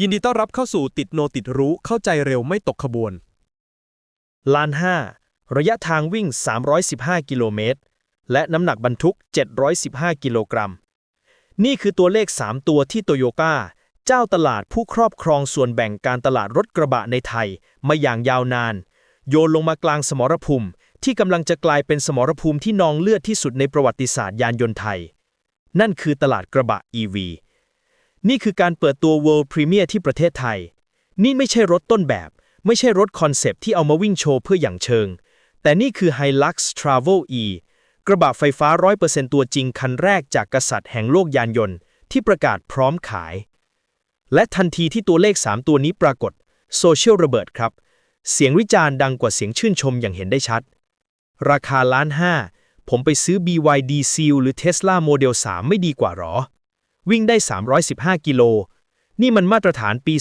ยินดีต้อนรับเข้าสู่ติดโนติดรู้เข้าใจเร็วไม่ตกขบวนล้าน 5 ระยะทางวิ่ง 315 กิโลเมตร และน้ำหนักบรรทุก 715 กิโลกรัม นี่คือตัวเลข 3 ตัวที่โตโยต้าเจ้าตลาดผู้ครอบครองส่วนแบ่งการตลาดรถกระบะในไทย มาอย่างยาวนาน โยนลงมากลางสมรภูมิที่กำลังจะกลายเป็นสมรภูมิที่นองเลือดที่สุดในประวัติศาสตร์ยานยนต์ไทย นั่นคือตลาดกระบะ EV นี่คือการเปิดตัว World Premier ที่ประเทศไทย นี่ไม่ใช่รถต้นแบบ ไม่ใช่รถคอนเซปต์ที่เอามาวิ่งโชว์เพื่ออย่างเชิง แต่นี่คือ Hilux Travel E กระบะไฟฟ้า 100%ตัวจริงคันแรกจากกษัตริย์แห่งโลกยานยนต์ ที่ประกาศพร้อมขาย และทันทีที่ตัวเลข 3 ตัวนี้ปรากฏโซเชียลระเบิดครับ เสียงวิจารณ์ดังกว่าเสียงชื่นชมอย่างเห็นได้ชัด ราคาล้านห้าผมไปซื้อ BYD Seal หรือ Tesla Model 3 ไม่ดีกว่าหรอ วิ่งได้ 315 กิโล นี่มันมาตรฐานปี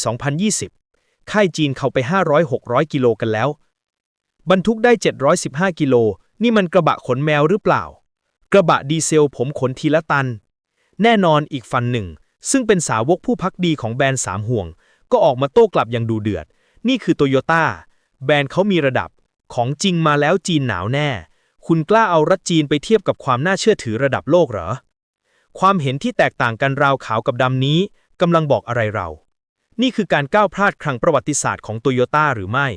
2020 ค่ายจีนเข้าไป 500-600 กิโลกันแล้ว บรรทุกได้ 715 กิโล นี่มันกระบะขนแมวหรือเปล่า กระบะดีเซลผมขนทีละตัน แน่นอนอีกฟันหนึ่ง ซึ่งเป็นสาวกผู้พักดีของแบรนด์สามห่วง ก็ออกมาโต้กลับอย่างดูเดือด นี่คือโตโยต้าแบรนด์เขามีระดับ ของจริงมาแล้วจีนหนาวแน่ คุณกล้าเอารัฐจีนไปเทียบกับความน่าเชื่อถือระดับโลกเหรอ ความเห็นที่แตกต่างกันราวขาวกับดำนี้กำลังบอกอะไรเรา นี่คือการก้าวพลาดครั้งประวัติศาสตร์ของโตโยต้าหรือไม่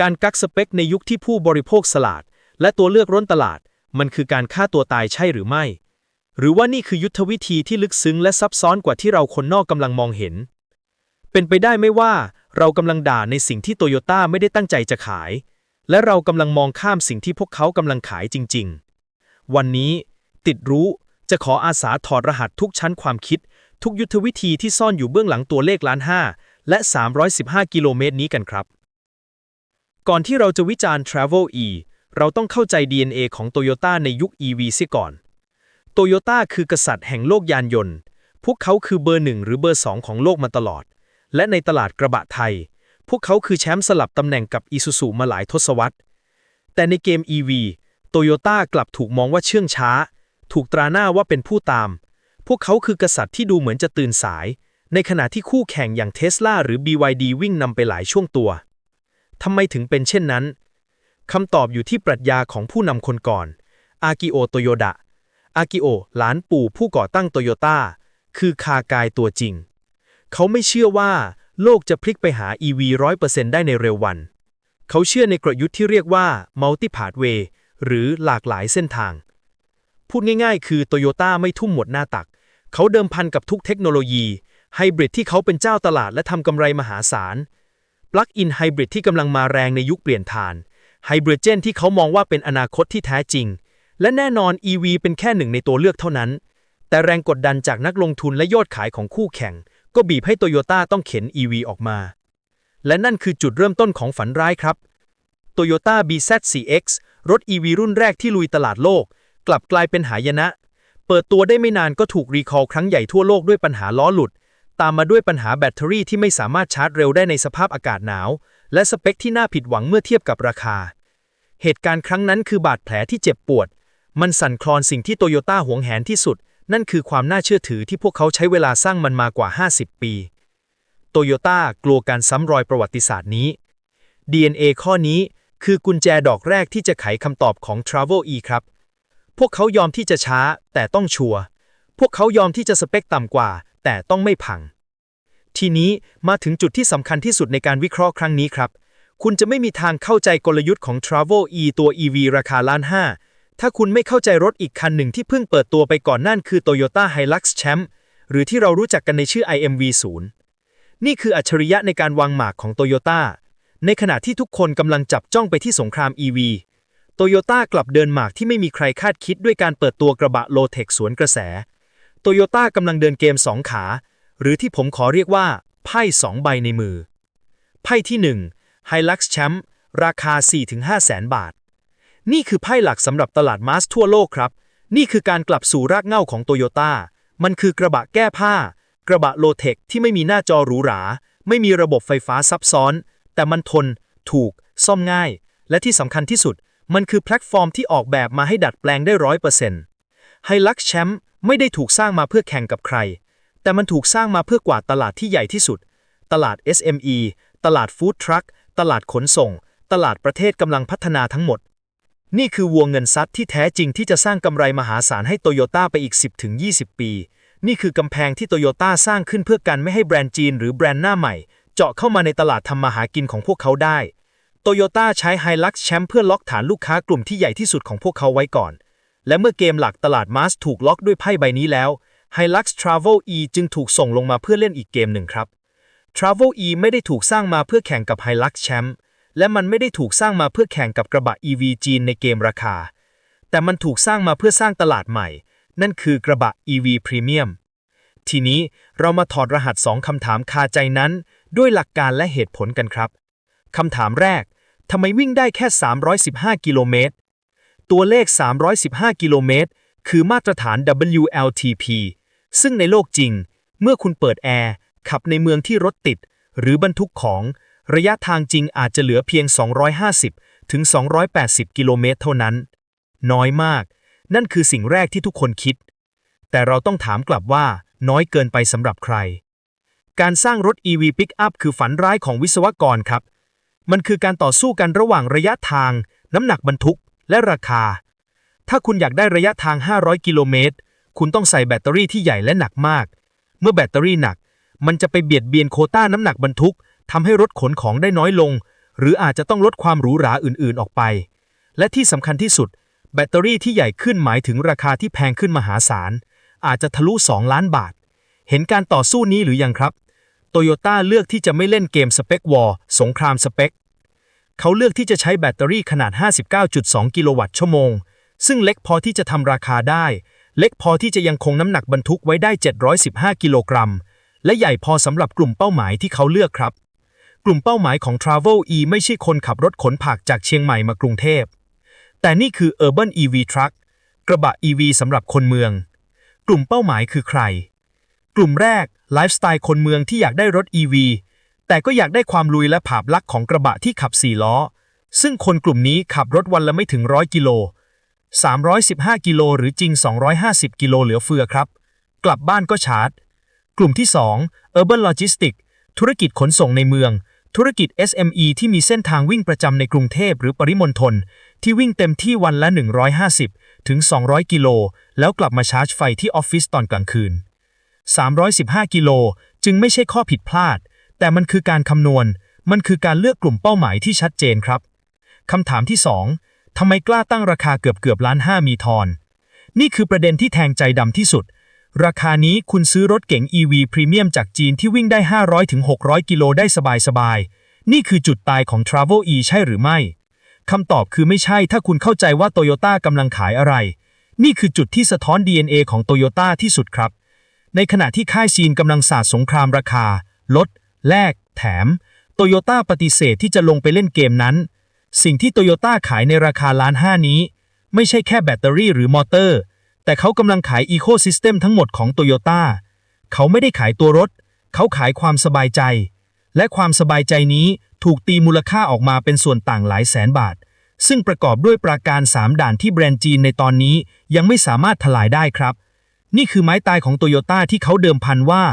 การกักสเปคในยุคที่ผู้บริโภคสลาด และตัวเลือกร้นตลาด มันคือการฆ่าตัวตายใช่หรือไม่ หรือว่านี่คือยุทธวิธีที่ลึกซึ้งและซับซ้อนกว่าที่เราคนนอกกำลังมองเห็น เป็นไปได้ไหมว่าเรากำลังด่าในสิ่งที่โตโยต้าไม่ได้ตั้งใจจะขาย และเรากำลังมองข้ามสิ่งที่พวกเขากำลังขายจริง ๆ วันนี้ติดรู้ จะขออาสาถอดรหัสทุกชั้นความคิด ทุกยุทธวิธีที่ซ่อนอยู่เบื้องหลังตัวเลขล้านห้าและ 315 กิโลเมตรนี้กันครับ ก่อนที่เราจะวิจารณ์ Travel E เราต้องเข้าใจ DNA ของ Toyota ในยุค EV เสียก่อน Toyota คือกษัตริย์แห่งโลกยานยนต์ พวกเขาคือเบอร์หนึ่งหรือเบอร์สองของโลกมาตลอด และในตลาดกระบะไทย พวกเขาคือแชมป์สลับตำแหน่งกับ Isuzu มาหลายทศวรรษ แต่ในเกม EV Toyota กลับถูกมองว่าเชื่องช้า ถูกตราหน้าว่าเป็นผู้ตาม พวกเขาคือกษัตริย์ที่ดูเหมือนจะตื่นสาย ในขณะที่คู่แข่งอย่างเทสลาหรือ BYD วิ่งนำไปหลายช่วงตัวทำไมถึงเป็นเช่นนั้นคำตอบอยู่ที่ปรัชญาของผู้นำคนก่อน อากิโอโตโยดะ อากิโอ หลานปู่ผู้ก่อตั้งโตโยต้า คือคากายตัวจริง เขาไม่เชื่อว่าโลกจะพลิกไปหา EV 100%ได้ในเร็ววัน เขาเชื่อในกลยุทธ์ที่เรียกว่า Multi Pathway หรือหลากหลายเส้นทาง พูดง่ายๆ คือโตโยต้าไม่ทุ่มหมดหน้าตัก เขาเดิมพันกับทุกเทคโนโลยีไฮบริดที่เขาเป็นเจ้าตลาดและทำกำไรมหาศาลปลั๊กอินไฮบริดที่กำลังมาแรงในยุคเปลี่ยนถ่านไฮบริดเจนที่เขามองว่าเป็นอนาคตที่แท้จริง และแน่นอน EV เป็นแค่หนึ่งในตัวเลือกเท่านั้น แต่แรงกดดันจากนักลงทุนและยอดขายของคู่แข่ง ก็บีบให้โตโยต้าต้องเข็น EV ออกมา และนั่นคือจุดเริ่มต้นของฝันร้ายครับ Toyota BZ4X รถ EV รุ่นแรกที่ลุยตลาดโลก กลับกลายเป็นหายนะ เปิดตัวได้ไม่นานก็ถูกรีคอลครั้งใหญ่ทั่วโลกด้วยปัญหาล้อหลุด ตามมาด้วยปัญหาแบตเตอรี่ที่ไม่สามารถชาร์จเร็วได้ในสภาพอากาศหนาว และสเปคที่น่าผิดหวังเมื่อเทียบกับราคา เหตุการณ์ครั้งนั้นคือบาดแผลที่เจ็บปวด มันสั่นคลอนสิ่งที่โตโยต้าหวงแหนที่สุด นั่นคือความน่าเชื่อถือที่พวกเขาใช้เวลาสร้างมันมากว่า 50 ปีโตโยต้ากลัวการซ้ำรอยประวัติศาสตร์นี้ DNA ข้อนี้คือกุญแจดอกแรกที่จะไขคำตอบของ Travel E ครับ พวกเขายอมที่จะช้าแต่ต้องชัวร์ พวกเขายอมที่จะสเปคต่ำกว่า แต่ต้องไม่พัง ทีนี้มาถึงจุดที่สำคัญที่สุดในการวิเคราะห์ครั้งนี้ครับ คุณจะไม่มีทางเข้าใจกลยุทธ์ของ Travel E ตัว EV ราคาล้านห้าถ้าคุณไม่เข้าใจรถอีกคันหนึ่งที่เพิ่งเปิดตัวไปก่อนนั่นคือ Toyota Hilux Champ หรือที่เรารู้จักกันในชื่อ IMV0 นี่คืออัจฉริยะในการวางหมากของ Toyota ในขณะที่ทุกคนกำลังจับจ้องไปที่สงคราม EV โตโยต้ากลับเดินหมากที่ไม่มีใครคาดคิดด้วยการเปิดตัวกระบะโลเทคสวนกระแส โตโยต้ากำลังเดินเกม2ขา หรือที่ผมขอเรียกว่า ไพ่2ใบในมือ ไพ่ที่1 Hilux Champ ราคา 4-5แสนบาท นี่คือไพ่หลักสำหรับตลาดมาสทั่วโลกครับ นี่คือการกลับสู่รากเหง้าของโตโยต้า มันคือกระบะแก้ผ้า กระบะโลเทคที่ไม่มีหน้าจอหรูหรา ไม่มีระบบไฟฟ้าซับซ้อน แต่มันทน ถูก ซ่อมง่าย และที่สำคัญที่สุด มันคือแพลตฟอร์มที่ออกแบบมาให้ดัดแปลงได้ร้อยเปอร์เซ็นต์ไฮลักแชมป์ไม่ได้ถูกสร้างมาเพื่อแข่งกับใคร แต่มันถูกสร้างมาเพื่อกวาดตลาดที่ใหญ่ที่สุด ตลาด SME ตลาดฟู้ดทรัค ตลาดขนส่ง ตลาดประเทศกำลังพัฒนาทั้งหมด นี่คือวงเงินซัดที่แท้จริงที่จะสร้างกำไรมหาศาลให้โตโยต้าไปอีก 10-20 ปี นี่คือกำแพงที่โตโยต้าสร้างขึ้นเพื่อกันไม่ให้แบรนด์จีนหรือแบรนด์หน้าใหม่ เจาะเข้ามาในตลาดทำมาหากินของพวกเขาได้ โตโยต้าใช้ Hilux แชมป์เพื่อล็อกฐานลูกค้ากลุ่มที่ใหญ่ที่สุดของพวกเขาไว้ก่อน และเมื่อเกมหลักตลาดมาสถูกล็อกด้วยไพ่ใบนี้แล้ว Hilux Travel E จึงถูกส่งลงมาเพื่อเล่นอีกเกมหนึ่งครับ Travel E ไม่ได้ถูกสร้างมาเพื่อแข่งกับ Hilux แชมป์และมันไม่ได้ถูกสร้างมาเพื่อแข่งกับกระบะ EV จีนในเกมราคา แต่มันถูกสร้างมาเพื่อสร้างตลาดใหม่ นั่นคือกระบะ EV Premium ทีนี้เรามาถอดรหัส 2 คำถามคาใจนั้น ด้วยหลักการและเหตุผลกันครับ คำถามแรก ทำไมวิ่งได้แค่ 315 กิโลเมตร ตัวเลข 315 กิโลเมตร คือมาตรฐาน WLTP ซึ่งในโลกจริง เมื่อคุณเปิดแอร์ ขับในเมืองที่รถติด หรือบรรทุกของ ระยะทางจริงอาจจะเหลือเพียง 250 ถึง 280 กิโลเมตรเท่านั้น น้อยมาก นั่นคือสิ่งแรกที่ทุกคนคิด แต่เราต้องถามกลับว่า น้อยเกินไปสำหรับใคร การสร้างรถ EV Pickup คือฝันร้ายของวิศวกรครับ มันคือการต่อสู้กันระหว่างระยะทาง น้ำหนักบรรทุก และราคา ถ้าคุณอยากได้ระยะทาง 500 กิโลเมตร คุณต้องใส่แบตเตอรี่ที่ใหญ่และหนักมาก เมื่อแบตเตอรี่หนัก มันจะไปเบียดเบียนโคต้าน้ำหนักบรรทุกทำให้รถขนของได้น้อยลง หรืออาจจะต้องลดความหรูหราอื่นๆออกไป และที่สำคัญที่สุด แบตเตอรี่ที่ใหญ่ขึ้นหมายถึงราคาที่แพงขึ้นมหาศาล อาจจะทะลุ 2 ล้านบาท เห็นการต่อสู้นี้หรือยังครับ โตโยต้าเลือกที่จะไม่เล่นเกมสเปควอร์สงครามสเปคเขาเลือกที่จะใช้แบตเตอรี่ขนาด 59.2 กิโลวัตต์ชั่วโมง ซึ่งเล็กพอที่จะทำราคาได้ เล็กพอที่จะยังคงน้ำหนักบรรทุกไว้ได้ 715 กิโลกรัม และใหญ่พอสำหรับกลุ่มเป้าหมายที่เขาเลือกครับ กลุ่มเป้าหมายของ Travel E ไม่ใช่คนขับรถขนผักจากเชียงใหม่มากรุงเทพ แต่นี่คือ Urban EV Truck กระบะ EV สำหรับคนเมือง กลุ่มเป้าหมายคือใคร กลุ่มแรก ไลฟ์สไตล์คนเมืองที่อยากได้รถ EV แต่ก็อยากได้ความลุยและภาพลักษณ์ของกระบะที่ขับ4ล้อ ซึ่งคนกลุ่มนี้ขับรถวันละไม่ถึง100กิโล 315 กิโลหรือจริง 250 กิโลเหลือเฟือครับ กลับบ้านก็ชาร์จ กลุ่มที่ 2 Urban Logistics ธุรกิจขนส่งในเมือง ธุรกิจ SME ที่มีเส้นทางวิ่งประจำในกรุงเทพหรือปริมณฑลที่วิ่งเต็มที่วันละ 150 ถึง 200 กิโล แล้วกลับมาชาร์จไฟที่ออฟฟิศตอนกลางคืน 315 กิโล จึงไม่ใช่ข้อผิดพลาด แต่มันคือการคำนวณ มันคือการเลือกกลุ่มเป้าหมายที่ชัดเจนครับคำถามที่ 2ทำไมกล้าตั้งราคาเกือบเกือบล้านห้ามีทอน นี่คือประเด็นที่แทงใจดำที่สุด ราคานี้คุณซื้อรถเก๋ง EV พรีเมียมจากจีนที่วิ่งได้ 500-600 กิโลได้สบายๆ นี่คือจุดตายของ Travel E ใช่หรือไม่คำตอบคือไม่ใช่ถ้าคุณเข้าใจว่าโตโยต้ากำลังขายอะไร นี่คือจุดที่สะท้อน DNA ของโตโยต้าที่สุดครับ ในขณะที่ค่ายซีนกำลังสาดสงครามราคา ลด แลก แถม โตโยต้าปฏิเสธที่จะลงไปเล่นเกมนั้น สิ่งที่โตโยต้าขายในราคาล้านห้านี้ ไม่ใช่แค่แบตเตอรี่หรือมอเตอร์ แต่เขากำลังขายอีโคซิสเต็มทั้งหมดของโตโยต้าเขาไม่ได้ขายตัวรถ เขาขายความสบายใจ และความสบายใจนี้ถูกตีมูลค่าออกมาเป็นส่วนต่างหลายแสนบาท ซึ่งประกอบด้วยประการ 3 ด่านที่แบรนด์จีนในตอนนี้ยังไม่สามารถทลายได้ครับ นี่คือไม้ตายของโตโยต้าที่เขาเดิมพันว่า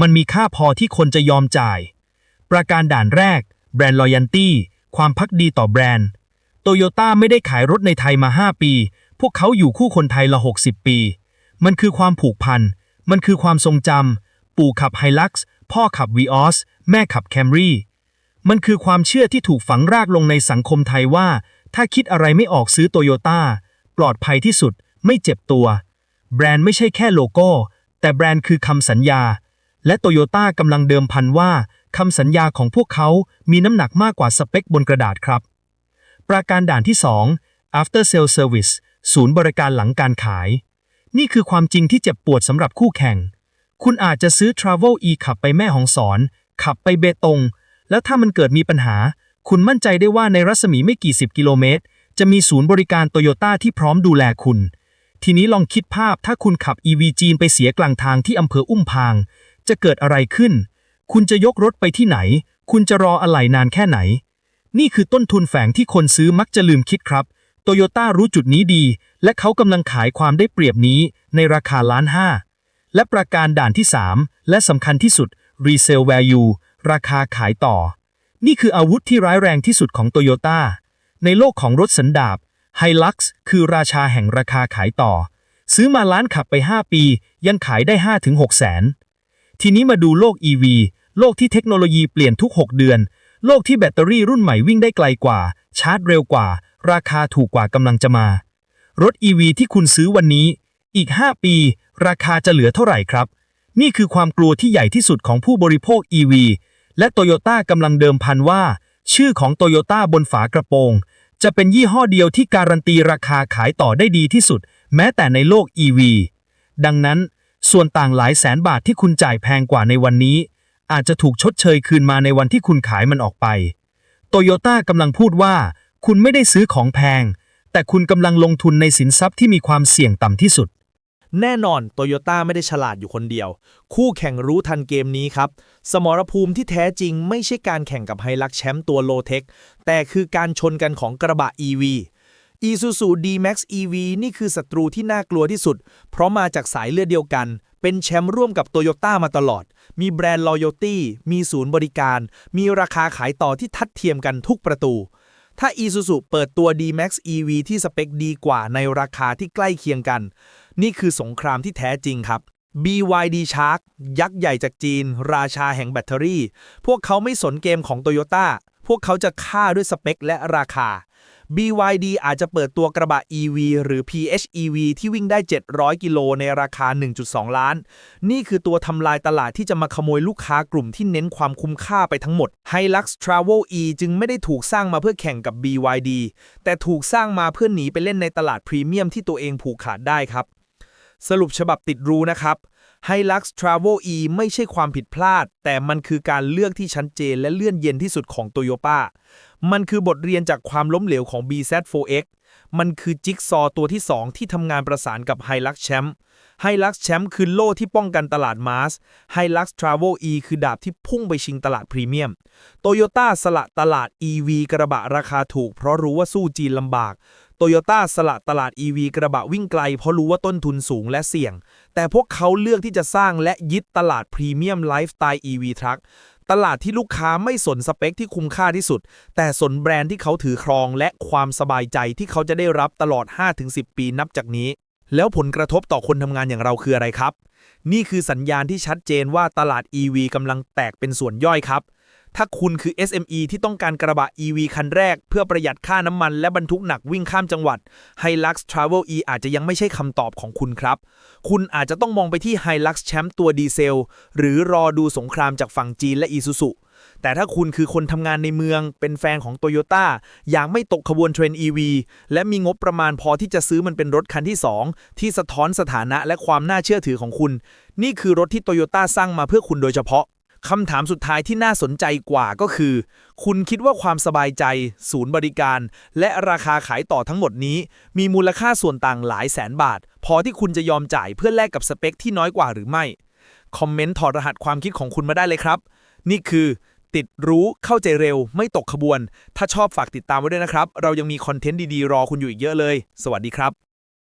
มันมีค่าพอที่คนจะยอมจ่าย ประการด่านแรก แบรนด์ loyalty ความพักดีต่อแบรนด์โตโยต้าไม่ได้ขายรถในไทยมา 5 ปี พวกเขาอยู่คู่คนไทยละ 60 ปี มันคือความผูกพัน มันคือความทรงจำ ปู่ขับไฮลักซ์พ่อขับวีออสแม่ขับแคมรี่ มันคือความเชื่อที่ถูกฝังรากลงในสังคมไทยว่า ถ้าคิดอะไรไม่ออกซื้อโตโยต้าปลอดภัยที่สุด ไม่เจ็บตัว แบรนด์ไม่ใช่แค่โลโก้ แต่แบรนด์คือคำสัญญา และโตโยต้ากำลังเดิมพันว่าคำสัญญาของพวกเขามีน้ำหนักมากกว่าสเปคบนกระดาษครับ ประการด่านที่ 2 after sale service ศูนย์บริการหลังการขาย นี่คือความจริงที่เจ็บปวดสำหรับคู่แข่ง คุณอาจจะซื้อ Travel E ขับไปแม่ของสอน ขับไปเบตง แล้วถ้ามันเกิดมีปัญหา คุณมั่นใจได้ว่าในรัศมีไม่กี่สิบกิโลเมตร จะมีศูนย์บริการโตโยต้าที่พร้อมดูแลคุณ ทีนี้ลองคิดภาพถ้าคุณขับ EV จีนไปเสียกลางทางที่อำเภออุ้มพาง จะเกิดอะไรขึ้น คุณจะยกรถไปที่ไหน คุณจะรออะไหล่นานแค่ไหน นี่คือต้นทุนแฝงที่คนซื้อมักจะลืมคิดครับโตโยต้ารู้จุดนี้ดี และเขากำลังขายความได้เปรียบนี้ในราคาล้านห้าและประการด่านที่ 3 และสำคัญที่สุด resale value ราคาขายต่อ นี่คืออาวุธที่ร้ายแรงที่สุดของโตโยต้าในโลกของรถสันดาป ไฮลักซ์คือราชาแห่งราคาขายต่อ ซื้อมาล้านขับไป 5 ปี ยังขายได้ 5-6 แสน ทีนี้มาดูโลก EV โลกที่เทคโนโลยีเปลี่ยนทุก 6 เดือน โลกที่แบตเตอรี่รุ่นใหม่วิ่งได้ไกลกว่า ชาร์จเร็วกว่า ราคาถูกกว่ากำลังจะมา รถ EV ที่คุณซื้อวันนี้ อีก 5 ปี ราคาจะเหลือเท่าไหร่ครับ นี่คือความกลัวที่ใหญ่ที่สุดของผู้บริโภค EV และโตโยต้ากำลังเดิมพันว่า ชื่อของโตโยต้าบนฝากระโปรง จะเป็นยี่ห้อเดียวที่การันตีราคาขายต่อได้ดีที่สุด แม้แต่ในโลก EV ดังนั้น ส่วนต่างหลายแสนบาทที่คุณจ่ายแพงกว่าในวันนี้ อาจจะถูกชดเชยคืนมาในวันที่คุณขายมันออกไปโตโยต้ากำลังพูดว่า คุณไม่ได้ซื้อของแพง แต่คุณกำลังลงทุนในสินทรัพย์ที่มีความเสี่ยงต่ำที่สุด แน่นอนโตโยต้าไม่ได้ฉลาดอยู่คนเดียว คู่แข่งรู้ทันเกมนี้ครับ สมรภูมิที่แท้จริงไม่ใช่การแข่งกับไฮลักแชมป์ตัวโลเทค แต่คือการชนกันของกระบะ EV Isuzu D-Max EV นี่คือศัตรูที่น่ากลัวที่สุด เพราะมาจากสายเลือดเดียวกัน เป็นแชมป์ร่วมกับโตโยต้ามาตลอด มีแบรนด์ Loyalty มีศูนย์บริการ มีราคาขายต่อที่ทัดเทียมกันทุกประตู ถ้า Isuzu เปิดตัว D-Max EV ที่สเปคดีกว่าในราคาที่ใกล้เคียงกัน นี่คือสงครามที่แท้จริงครับ BYD Shark ยักษ์ใหญ่จากจีน ราชาแห่งแบตเตอรี่ พวกเขาไม่สนเกมของ Toyota พวกเขาจะฆ่าด้วยสเปคและราคา BYD อาจจะเปิดตัวกระบะ EV หรือ PHEV ที่วิ่งได้ 700 กิโลในราคา 1.2 ล้าน นี่คือตัวทำลายตลาดที่จะมาขโมยลูกค้ากลุ่มที่เน้นความคุ้มค่าไปทั้งหมด Hilux Travel E จึงไม่ได้ถูกสร้างมาเพื่อแข่งกับ BYD แต่ถูกสร้างมาเพื่อหนีไปเล่นในตลาดพรีเมียมที่ตัวเองผูกขาดได้ครับ สรุปฉบับติดรู้นะครับ Hilux Travel E ไม่ใช่ความผิดพลาด แต่มันคือการเลือกที่ชัดเจนและเลื่อนเย็นที่สุดของ Toyota มันคือบทเรียนจากความล้มเหลวของ BZ4X มันคือจิ๊กซอตัวที่ 2 ที่ทำงานประสานกับ Hilux Champ Hilux Champ คือโล่ที่ป้องกันตลาดมาส Hilux Travel E คือดาบที่พุ่งไปชิงตลาดพรีเมียม Toyota สละตลาด EV กระบะราคาถูก เพราะรู้ว่าสู้จีนลำบาก โตโยต้าสละตลาด EV กระบะวิ่งไกล เพราะรู้ว่าต้นทุนสูงและเสี่ยง แต่พวกเขาเลือกที่จะสร้างและยึดตลาดพรีเมียมไลฟ์สไตล์ EV ทรัคตลาดที่ลูกค้าไม่สนสเปคที่คุ้มค่าที่สุด แต่สนแบรนด์ที่เขาถือครองและความสบายใจที่เขาจะได้รับตลอด 5-10 ปีนับจากนี้ แล้วผลกระทบต่อคนทำงานอย่างเราคืออะไรครับ นี่คือสัญญาณที่ชัดเจนว่าตลาด EV กำลังแตกเป็นส่วนย่อยครับ ถ้าคุณคือ SME ที่ต้องการกระบะ EV คันแรก เพื่อประหยัดค่าน้ำมันและบรรทุกหนักวิ่งข้ามจังหวัด Hilux Travel E อาจจะยังไม่ใช่คำตอบของคุณครับ คุณอาจจะต้องมองไปที่ Hilux Champ ตัวดีเซล หรือรอดูสงครามจากฝั่งจีนและ Isuzu แต่ถ้าคุณคือคนทำงานในเมือง เป็นแฟนของ Toyota อยากไม่ตกขบวนเทรนด์ EV และมีงบประมาณพอที่จะซื้อมันเป็นรถคันที่ 2 ที่สะท้อนสถานะและความน่าเชื่อถือของคุณ นี่คือรถที่ Toyota สร้างมาเพื่อคุณโดยเฉพาะ คำถามสุดท้ายที่น่าสนใจกว่าก็คือ คุณคิดว่าความสบายใจ ศูนย์บริการ และราคาขายต่อทั้งหมดนี้ มีมูลค่าส่วนต่างหลายแสนบาท พอที่คุณจะยอมจ่ายเพื่อแลกกับสเปคที่น้อยกว่าหรือไม่ คอมเมนต์ถอดรหัสความคิดของคุณมาได้เลยครับ นี่คือ ติดรู้เข้าใจเร็ว ไม่ตกขบวน ถ้าชอบฝากติดตามไว้ด้วยนะครับ เรายังมีคอนเทนต์ดีๆรอคุณอยู่อีกเยอะเลย สวัสดีครับ